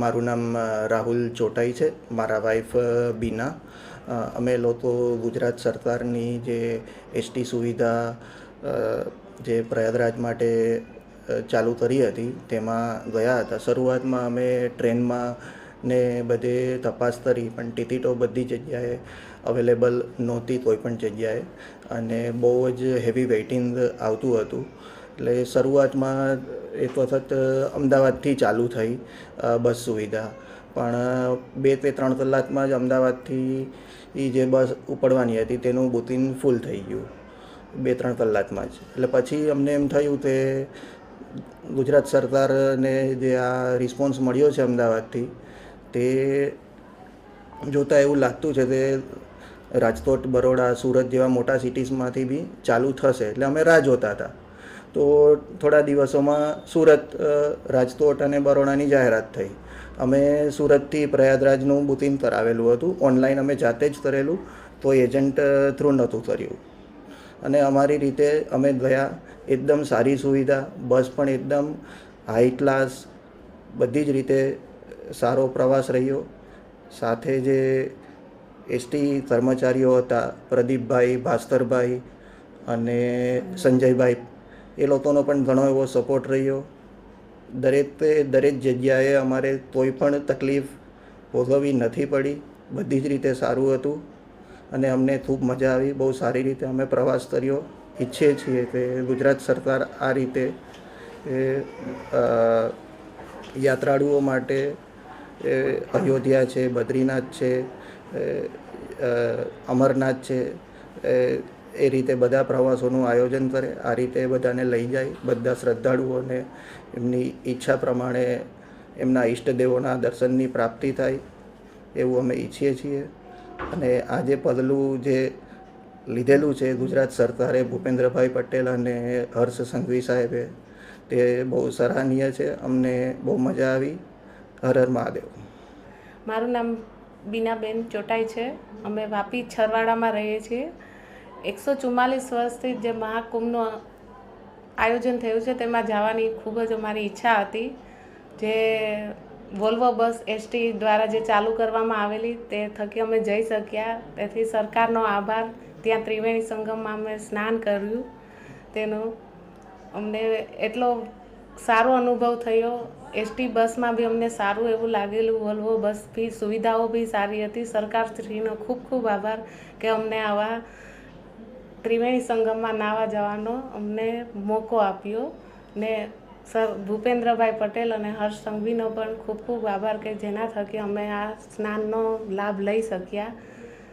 મારું નામ રાહુલ ચોટાઈ છે. મારા વાઈફ બીના. અમે લોકો ગુજરાત સરકારની જે એસટી સુવિધા જે પ્રયાગરાજ માટે ચાલુ કરી હતી, તેમાં ગયા હતા. શરૂઆતમાં અમે ટ્રેનમાં ને બધે તપાસ કરી, પણ ટિકિટો બધી જગ્યાએ અવેલેબલ નહોતી કોઈ પણ જગ્યાએ. અને બહુ જ હેવી વેઇટિંગ આવતું હતું. એટલે શરૂઆતમાં એક વખત અમદાવાદથી ચાલુ થઈ બસ સુવિધા. પણ બે તે ત્રણ કલાકમાં જ અમદાવાદથી જે બસ ઉપડવાની હતી તેનું બુકિંગ ફૂલ થઈ ગયું. બે ત્રણ કલાકમાં જ. એટલે પછી અમને એમ થયું કે ગુજરાત સરકારને જે આ રિસ્પોન્સ મળ્યો છે અમદાવાદથી, તે જોતાં એવું લાગતું છે કે રાજકોટ, બરોડા, સુરત જેવા મોટા સિટીઝમાંથી બી ચાલુ થશે. એટલે અમે રાહ જોતા હતા. તો થોડા દિવસોમાં સુરત રાજકોટ અને બરોડાની જાહેરાત થઈ. અમે સુરતથી પ્રયાગરાજનું બુકિંગ કરાવેલું હતું. ઓનલાઈન અમે જાતે જ કરેલું, તો એજન્ટ થ્રુ નહોતું કર્યું. અને અમારી રીતે અમે ગયા, એકદમ સારી સુવિધા, બસ પણ એકદમ હાઈ ક્લાસ બધી જ રીતે સારો પ્રવાસ રહ્યો. સાથે જે એસટી કર્મચારીઓ હતા, પ્રદીપભાઈ, ભાસ્કરભાઈ અને સંજયભાઈ એ લોકોનો પણ ઘણો એવો સપોર્ટ રહ્યો. દરેક દરેક જગ્યાએ અમારે કોઈ પણ તકલીફ ભોગવવી નથી પડી. બધી જ રીતે સારું હતું અને અમને ખૂબ મજા આવી. બહુ સારી રીતે અમે પ્રવાસ કર્યો. ઈચ્છીએ છીએ કે ગુજરાત સરકાર આ રીતે યાત્રાળુઓ માટે અયોધ્યા છે, બદ્રીનાથ છે અમરનાથ છે એ રીતે બધા પ્રવાસોનું આયોજન કરે, આ રીતે બધાને લઈ જાય, બધા શ્રદ્ધાળુઓને એમની ઈચ્છા પ્રમાણે એમના ઈષ્ટદેવોના દર્શનની પ્રાપ્તિ થાય એવું અમે ઈચ્છીએ છીએ. અને આજે પગલું જે લીધેલું છે ગુજરાત સરકારે ભૂપેન્દ્રભાઈ પટેલ અને હર્ષ સંઘવી સાહેબે, તે બહુ સરાહનીય છે. અમને બહુ મજા આવી. હર હર મહાદેવ. મારું નામ બીનાબેન ચોટાઈ છે. અમે વાપી છરવાડામાં રહીએ છીએ. એકસો ચુમ્માલીસ વર્ષથી જે મહાકુંભનું આયોજન થયું છે, તેમાં જવાની ખૂબ જ અમારી ઈચ્છા હતી. જે વોલ્વો બસ એસટી દ્વારા જે ચાલુ કરવામાં આવેલી, તે થકી અમે જઈ શક્યા. તેથી સરકારનો આભાર. ત્યાં ત્રિવેણી સંગમમાં અમે સ્નાન કર્યું. તેનું અમને એટલો સારો અનુભવ થયો. એસટી બસમાં બી અમને સારું એવું લાગેલું. વોલ્વો બસ બી સુવિધાઓ બી સારી હતી. સરકારશ્રીનો ખૂબ ખૂબ આભાર કે અમને આવા ત્રિવેણી સંગમમાં નાવા જવાનો અમને મોકો આપ્યો ને સર ભૂપેન્દ્રભાઈ પટેલ અને હર્ષ સંઘવીનો પણ ખૂબ ખૂબ આભાર કે જેના થકી અમે આ સ્નાનનો લાભ લઈ શક્યા.